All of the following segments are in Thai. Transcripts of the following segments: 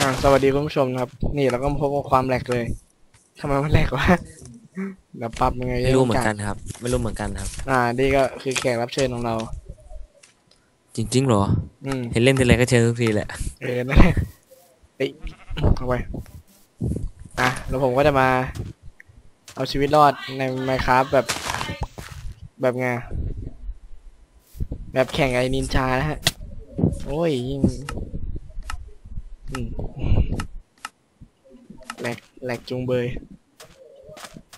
อ่าสวัสดีคุณผู้ชมนะครับ นี่เราก็พบกับความแหลกเลยทำไมมันแหลกวะเดี๋ยวปรับยังไงไม่รู้เหมือนกันครับ ไม่รู้เหมือนกันครับ อ่านี่ก็คือแขกรับเชิญของเรา จริงๆเหรอ อืมเห็นเล่นทีไรก็เชิญทุกทีแหละ เออนั่นแหละเอ้ยเอาไปอะแล้วผมก็จะมา เอาชีวิตรอดในไมครับแบบ แบบไงแบบแข่งไอ้นินจานะฮะ โอ้ยยิ่ง อืมแหลกแหลกจุงเบย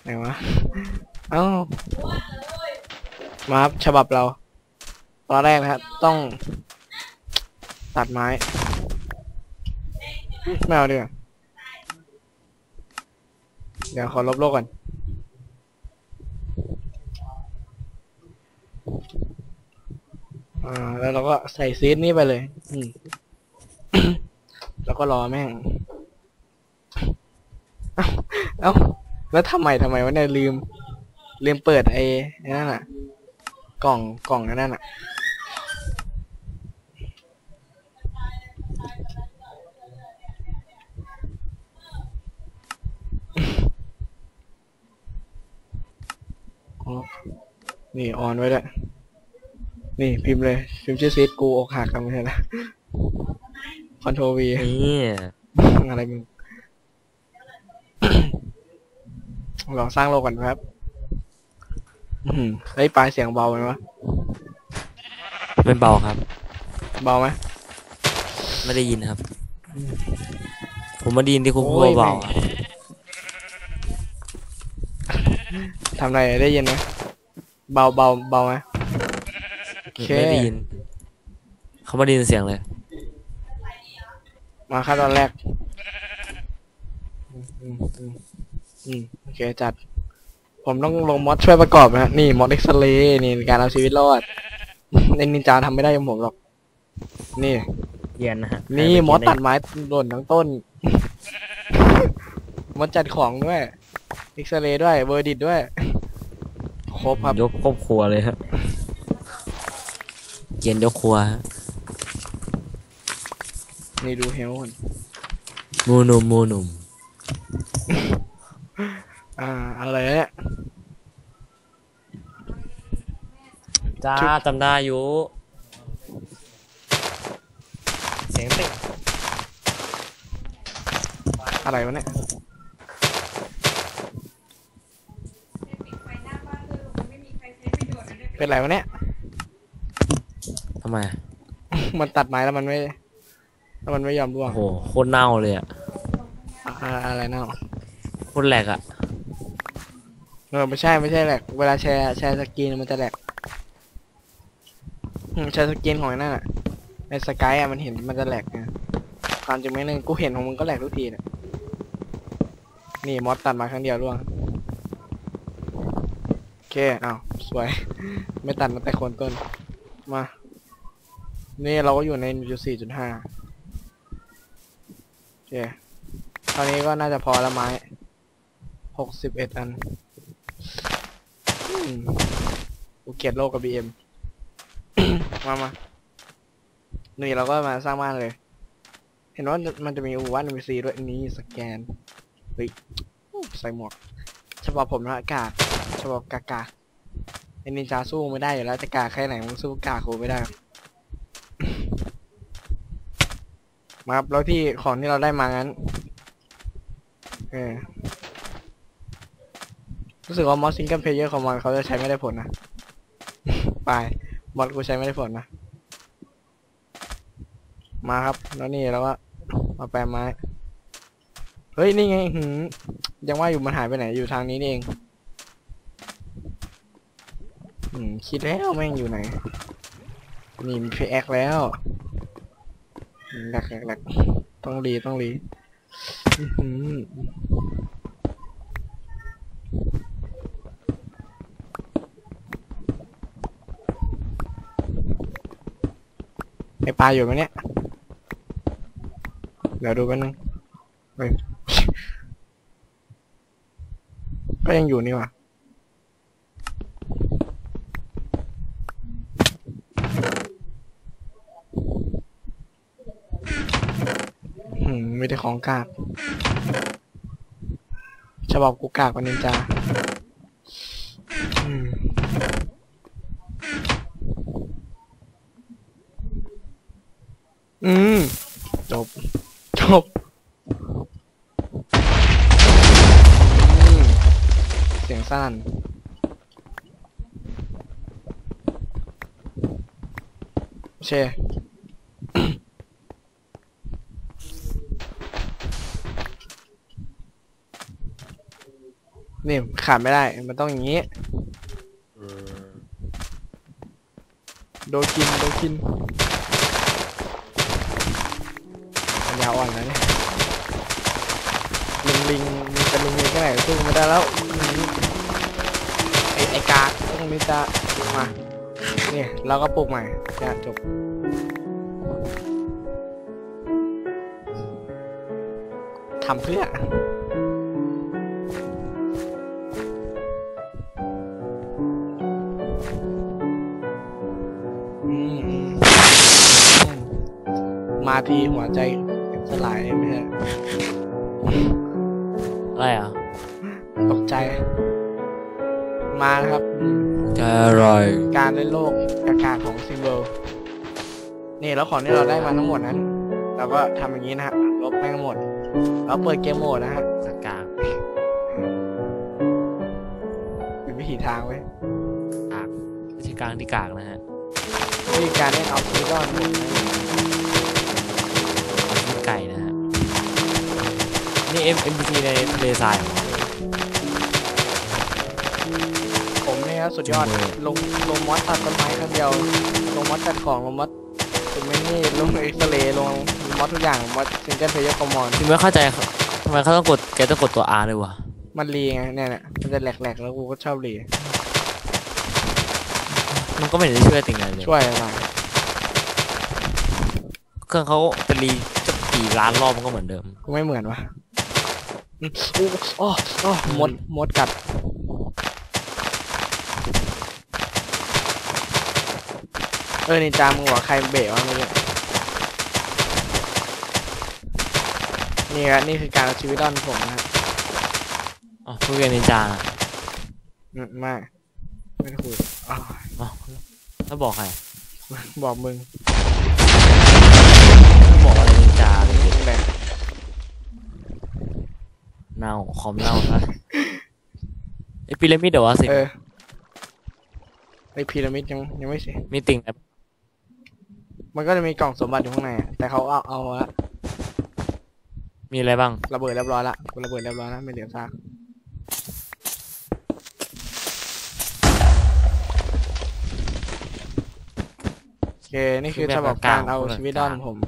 ไหนวะ เอ้า มาครับฉบับเราตอนแรกนะครับต้อง ตัดไม้ ไม่เอาดีกว่าเดี๋ยวขอลบโลกก่อน อ่า แล้วเราก็ใส่ซีดนี้ไปเลย อืม แล้วก็รอแม่ง เอ้าเอ้าแล้วทำไมทำไมวะเนี่ยลืม ลืมเปิดไอ้นั่นอะ กล่องกล่องไอ้นั่นอะอ๋อนี่ออนไว้ด้วยนี่พิมพ์เลย พิมพ์ชื่อซีดกูอกหักกันไม่ใช่นะ คอนโทรวีนี่อะไรมึงลองสร้างโลกก่อนครับอืมเฮ้ยปลายเสียงเบาไหมวะไม่เบาครับ เบาไหมไม่ได้ยินครับ ผมมาได้ยินที่คุณพูดโอ้ยเบาแม่งทำไรได้ยินไหมเบาเบาเบาไหมโอเคไม่ได้ยิน เขาไม่ได้ยินเสียงเลย มาครับตอนแรก อืมอืมอืมอืมโอเคจัด ผมต้องลงมอดช่วยประกอบนะฮะนี่มอดเอ็กซเรย์นี่การเอาชีวิตรอดในนินจาทำไม่ได้กับผมหรอก นี่ เย็นนะฮะนี่มอสตัดไม้หล่นทั้งต้น มอสจัดของด้วยเอ็กซเรย์ด้วยเวอร์ดิตด้วย ครบครับยกครอบครัวเลยครับ เย็นยกครัวฮะ นี่ดูเฮลคนหมูหนุ่มหมูหนุ่มอ่าอะไรเนี่ย จ้าชุดจำได้อยู่ เสียงติ่งอะไรวะเนี่ยเป็นไรวะเนี่ย ทำไมมันตัดไม้แล้วมันไม่ แล้วมันไม่ยอมร่วงโอ้โหโคตรเน่าเลยอะอ่าอะไรเนาะโคตรแหลกอะเออไม่ใช่ไม่ใช่แหลกเวลาแชร์แชร์สกรีนมันจะแหลกอืมแชร์สกรีนของไอ้นั่นอะในสกายอะมันเห็นมันจะแหลกนะความจริงไม่นึงกูเห็นของมึงก็แหลกทุกทีเนี่ยนี่มอสตัดมาครั้งเดียวร่วงโอเคอ้าวสวย ไม่ตัดมาแต่โคนต้นมา นี่เราก็อยู่ในจุดสี่จุดห้าโอ เคตอนนี้ก็น่าจะพอละไม้หกสิบเอ็ดอันอูเกลียดโลกกับบีเอ็มมามานี่เราก็มาสร้างบ้านเลย เห็นว่ามันจะมีอูวันมีซีด้วยนี่สแกนเฮ้ยใส่หมวกฉบับผมนะกากฉบับกากาไอ้นินจาสู้ไม่ได้อยู่แล้วจะกากแค่ไหนมึงสู้กากกูไม่ได้หรอก มาครับแล้วที่ของที่เราได้มางั้นเออรู้สึกว่ามอสซิงเกิลเพลเยอร์ของมันเขาจะใช้ไม่ได้ผลนะ ไปมอสกูใช้ไม่ได้ผลนะ มาครับ แล้วนี่แล้วก็มาแปลไม้ เฮ้ย นี่ไงหืมยังว่าอยู่มันหายไปไหนอยู่ทางนี้นี่เองอืมคิดแล้วแม่งอยู่ไหน นี่มีเพแอคแล้ว หลกหลกหลกต้องรีต้องรีไอปลาอยู่ไหมเนี่ย เดี๋ยวดูกันนึงเฮ้ยก็ยังอยู่นี่หว่ะ หืหือไม่ได้ของกากจะบอกกูกากกว่านินจาอืมอืมจบ จบเสียงสั้นโอเค นี่ขาดไม่ได้ มันต้องอย่างนี้โดนกิน โดนกินปัญญาอ่อนแล้วเนี่ย ลิงลิงมีเป็นลิงลิงก็ไหนสู้ไม่ได้แล้วอืมไอไอกากตรงนี้จะมา เนี่ยเราก็ปลูกใหม่จะจบ ทำเพื่อ มาทีหัวใจสลายไม่ใช่อะไรอะตกใจ มานะครับอืมจะอร่อยการเล่นโลกอากาศของซิงเกิลนี่แล้วของที่เราได้มาทั้งหมดนั้นเราก็ทำอย่างนี้นะฮะลบแม่งหมดแล้วเปิดเกมโหมดนะฮะสกากเป็นวิธีทางไว้ยกากไม่ใช่กลางที่กากนะฮะวิธีการเล่นเอาชีวิตรอดผมนะเอาชีวิต ไก่นะฮะนี่เอ็มเอ็มพีในทะเลทรายเหรอผมเนี่ยนะสุดยอดจริงเลยลงลงมอสตัดต้นไม้ครั้งเดียว ลงมอสจัดของ ลงมอสคุณไม่นี่ลงเอ็กซเรย์ลงมอสทุกอย่างมอสซิงเกิลเพลย์คอมมอนคือไม่เข้าใจเขาทำไมเขาต้องกดแกต้องกดตัว R เลยวะมันรีไงเนี่ยเนี่ยมันจะแหลกๆแล้วกูก็ชอบรีมันก็ไม่ได้ช่วยติงอะไรเลยช่วยอะไรเครื่องเขาจะรีจะ กี่ล้านรอบมันก็เหมือนเดิม กูไม่เหมือนวะอืมอู้อ้ออ้อมดมดกัด เออนินจามึงหัวใครเบะวะเมื่อกี้นี่ครับนี่คือการเอาชีวิตรอดของผมนะฮะอ๋อผู้เรียนนินจาน่ะอืมไม่ไม่ได้คุยอ้าว อ๋อแล้วบอกใคร บอกมึง แล้วบอกอะไรนินจาเลยมึงแหละเน่าคอมเน่าซะไอพีระมิดเดี๋ยววะสิ เออไอพีระมิดยังยังไม่เสร็จมีติ่งแบบมันก็จะมีกล่องสมบัติอยู่ข้างในอะแต่เขาเอาเอาละมีอะไรบ้าง ระเบิดเรียบร้อยละกูระเบิดเรียบร้อยละไม่เหลือซากโอเคนี่คือฉบับการเอาชีวิตรอดของผม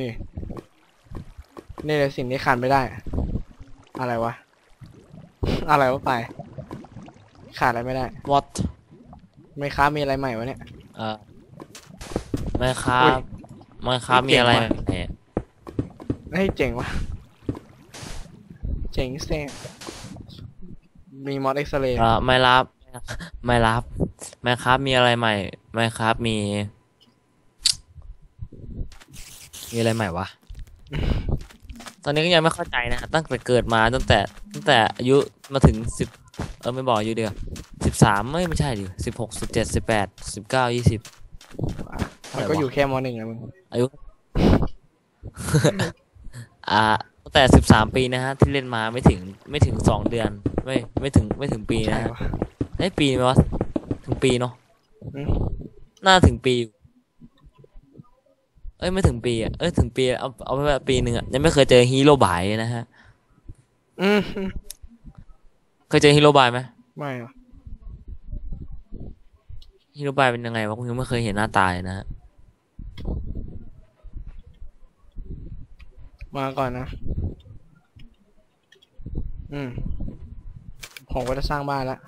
นี่นี่เลยสิ่งที่ขาดไม่ได้ อะไรวะ อะไรวะไป ขาดอะไรไม่ได้วอตไม่ค้ามีอะไรใหม่วะเนี่ย เอ่อไม่ครัอุ้บยไม่ครับเก่มีงอะไรว่ะเนี่ยเฮ้ยเจ๋งวะเจ๋งเซ่มีมอดเอ็กซเรย์เอ่อไม่รับ ไม่รับ ไม่ครับมีอะไรใหม่ ไม่ครับมี มีอะไรใหม่วะ ตอนนี้ก็ยังไม่เข้าใจนะ ตั้งแต่เกิดมาตั้งแต่ตั้งแต่อายุมาถึงสิบเออไม่บอกอายุเดียวสิบสามไม่ไม่ใช่ดิสิบหกสิบเจ็ดสิบแปดสิบเก้ายี่สิบมันก็อยู่แค่มหนึ่งอะมึงอายุ อ่าตั้งแต่สิบสามปีนะฮะ ที่เล่นมาไม่ถึงไม่ถึงสองเดือน ไม่ไม่ถึงไม่ถึงปีใช่นะฮะวะไอ้ยปีไหมวะ ถึงปีเนาะอืมน่าถึงปีอยู่ เอ้ยไม่ถึงปีอะเอ้ยถึงปีเอาเอาไปแบบปีหนึ่งอะยังไม่เคยเจอฮีโร่บายนะฮะ อืมเคยเจอฮีโร่บายไหมไม่อะฮีโร่บายเป็นยังไงวะผมยังไม่เคยเห็นหน้าตายนะฮะมาก่อนนะ อืม ผมก็จะสร้างบ้านละ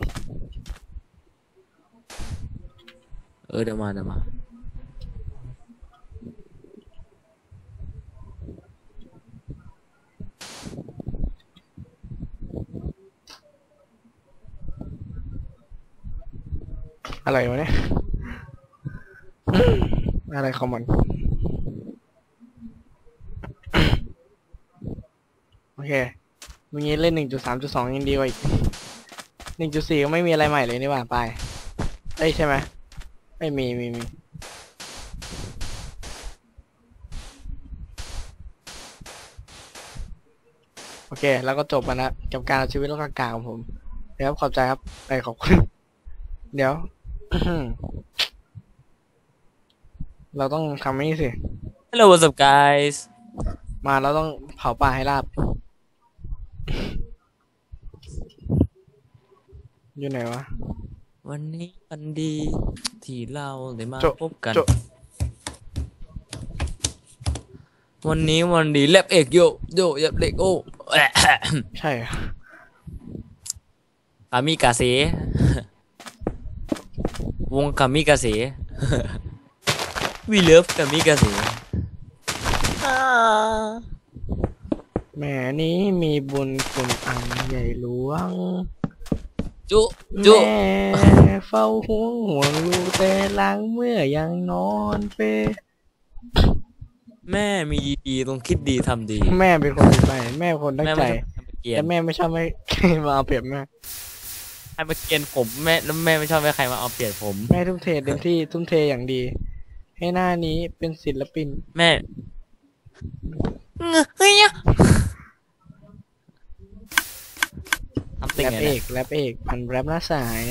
เออเดี๋ยวมาเดี๋ยวมา อะไรวะเนี่ย อะไรของมัน โอเคมึงยังเล่นหนึ่งจุดสามจุดสองยังดีกว่าอีกหนึ่งจุดสี่ก็ไม่มีอะไรใหม่เลยนี่หว่าไป เอ้ยใช่ไหมไม่มีมีมีโอเค แล้วก็จบนะกับการชีวิตรอกกลางของผมเดี๋ยวขอบใจครับไปขอบคุณ เดี๋ยว เราต้องทำนี่สิ Hello what's up guys มาเราต้องเผาป่าให้ราบ อยู่ไหนวะ วันนี้วันดีที่เราได้มาโจ๊ะพบกัน โจ๊ะ วันนี้วันดีแลบเอกโยโยแลบเอกโอแอะ ใช่เหรอกามิกาเซ วงกามิกาเซ We love กามิกาเซแม่นี้มีบุญคุณอันใหญ่หลวง จุจุแม่เฝ้าห่วงห่วงลูกแต่หลังเมื่อยังนอนเปรแม่มีดีต้องคิดดีทำดี แม่เป็นคนดีไป แม่เป็นคนตั้งแม่ใจไม่ชอบให้มาเกลียแต่นแม่ไม่ชอบให้ใครมาเอาเปรียบแม่ ให้มาเกลียนผมแม่แล้วแม่ไม่ชอบให้ใครมาเอาเปรียบผม แม่ทุ่มเทเต็มที่ทุ่มเทอย่างดี ให้หน้านี้เป็นศิลปิน แม่เฮ้ยอะทำติ่งแรปไงเอเนี่ยกแรปเอกพันแรปหน้าสาย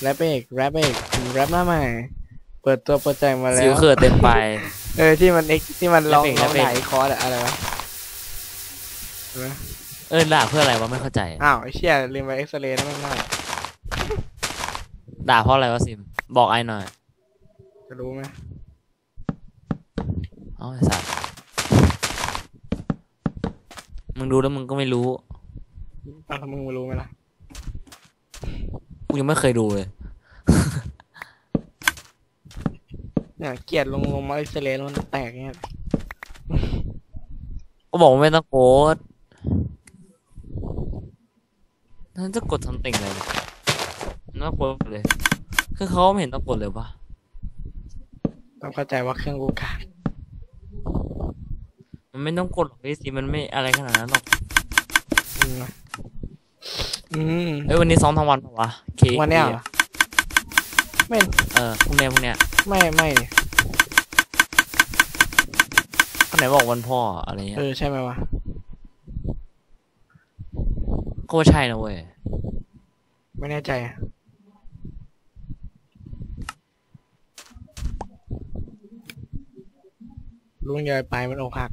แรปเอกแรปเอกพันแรปหน้าใหม่ เปิดตัวเปิดใจมาแล้สิววเขินเต็มไป เออที่มันเอ็กที่มันร้องแรปเอกร้องแรปเอก ไหนคอร์ดอะอะไรวะเห็นไหม เออด่าเพื่ออะไรวะไม่เข้าใจ อ้าวไอ้เชี่ยลืมไปเอ็กซเรย์นั่นไม่ได้ด่าเพราะอะไรวะซิม บอกไอ้หน่อย จะรู้ไหมเอ้าไอ้สัสมึงดูแล้วมึงก็ไม่รู้อ้าวแล้วมึงรู้ไหมล่ะ กูยังไม่เคยดูเลย เนี่ยเกลียดลงลงมาเอ็กซเรย์แล้วมันแตกเงี้ยก็บอกว่าไม่ต้องกด นั่นจะกดทำติ่งเลยน่ากดเลย คือเขาไม่เห็นต้องกดเลยปะต้องเข้าใจว่าเครื่องกูขาดมันไม่ต้องกดหรอกพี่สิมันไม่อะไรขนาดนั้นหรอก อืมอืมเอ้ยวันนี้ซ้อมทั้งวันปะวะเควันเนี้ยเหรอไม่เออพรุ่งเนี้ยพรุ่งเนี้ยไม่ไม่คนไหนบอกวันพ่ออะไรเงี้ยเออใช่ไหมวะ ก็ว่าใช่นะเว้ย ไม่แน่ใจอะลุงยายไปลายมันอกหัก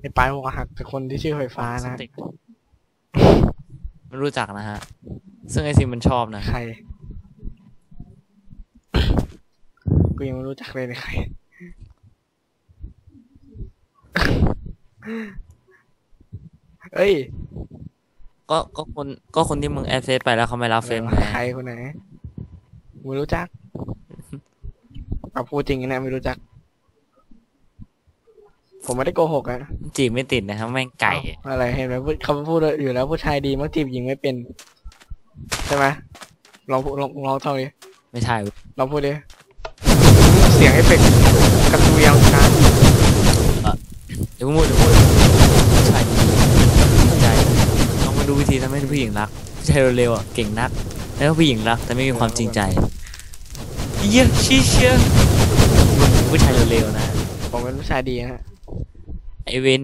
ไอ้ปลายอกหักแต่คนที่ชื่อไฟฟ้านะไม่รู้จักนะฮะ ซึ่งไอซิมมันชอบนะ ใคร กูยังไม่รู้จักเลยในใคร เอ้ย ก็ก็คนก็คนที่มึงแอดเฟซไปแล้วเขาไม่รับเฟซมึงไงใครคนไหนไม่รู้จักเอาพูดจริงนะไม่รู้จัก ผมไม่ได้โกหกอะจีบไม่ติดนะครับแม่งไก่เอ้าอะไรเห็นไหมพูดเขาพูดอยู่แล้วผู้ชายดีมักจีบหญิงไม่เป็น ใช่ไหมลองพูดลองลองเท่านี้ไม่ใช่เว้ยลองพูดดิเสียงเอฟเฟกต์กระตุยยังนะเดี๋ยวพูดเดี๋ยวพูดผู้ชายดีใจลองมาดู วิธีทำให้ผู้หญิงรักผู้ชายเร็วๆอะเก่งนัก แล้วผู้หญิงรักแต่ไม่มีความจริงใจเยี่ยชิเชียผู้ชายเร็วๆนะผมเป็นผู้ชายดีนะฮะไอเวน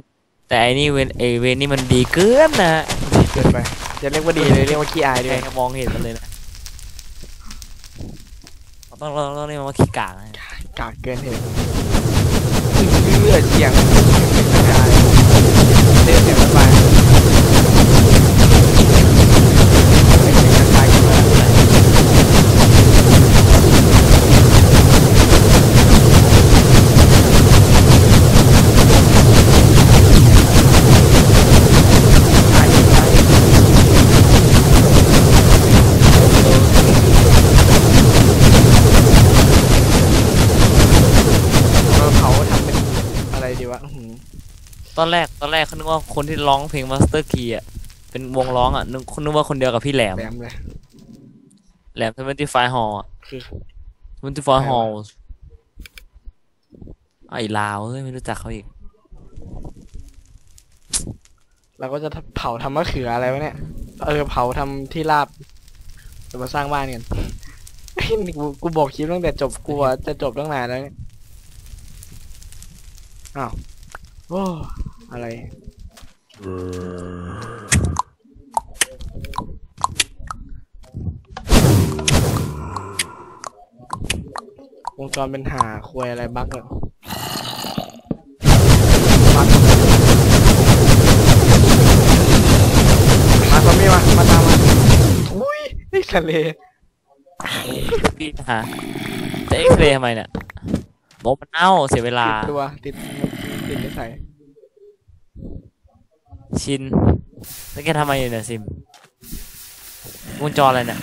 แต่ไอนี่เวนไอเวนนี่มันดีเกินนะเกินไปจะเรียกว่าดีเลยเรียกว่าขี้อายดีใคกรว่าก็มองเห็นมันเลยนะเราต้องเราต้องเรียกมันว่าขี้กากนะกากเกินเหตุเลือดเสียงกระจายเลือดเสียงระบายเสียงกระจายขึ้นมาตายตายเราเผาทำเป็นอะไรดีวะอื้อหือ ตอนแรกตอนแรกเขานึกว่าคนที่ร้องเพลง Master Key อะเป็นวงร้องอะนึกคุณนึกว่าคนเดียวกับพี่แหลมแหลมเลยแหลมทเวนตี้ไฟฮอลคือทเวนตี้ไฟฮอลไอ้ลาวเอ้ยไม่รู้จักเขาอีกเราก็จะเผาทำมะเขืออะไรวะเนี่ย เออเผาทำที่ราบจะมาสร้างบ้านกันกูกูบอกคลิปตั้งแต่จบกูอะจะจบตั้งนานแล้วเนี่ย อ้าว โอ้ อะไรวงจรเป็นหาควยอะไรบั๊กเหรอบั๊กมาซอมบี้มา มาตามมาอุ้ยไอ้ทะเลพี่ฮะจะเอ็กซ์เรย์ทำไมเนี่ยโมมันเน่าเสียเวลา ติดตัว ติด ติดนิสัย ชินแล้วแกทำไมอยู่เนี่ยซิมวงจรอะไรเนี่ย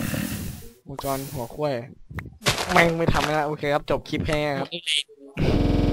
วงจรหัวควยแม่งไม่ทำแล้วโอเคครับ จบคลิปแค่นี้ครับเอ็กซ์เรย์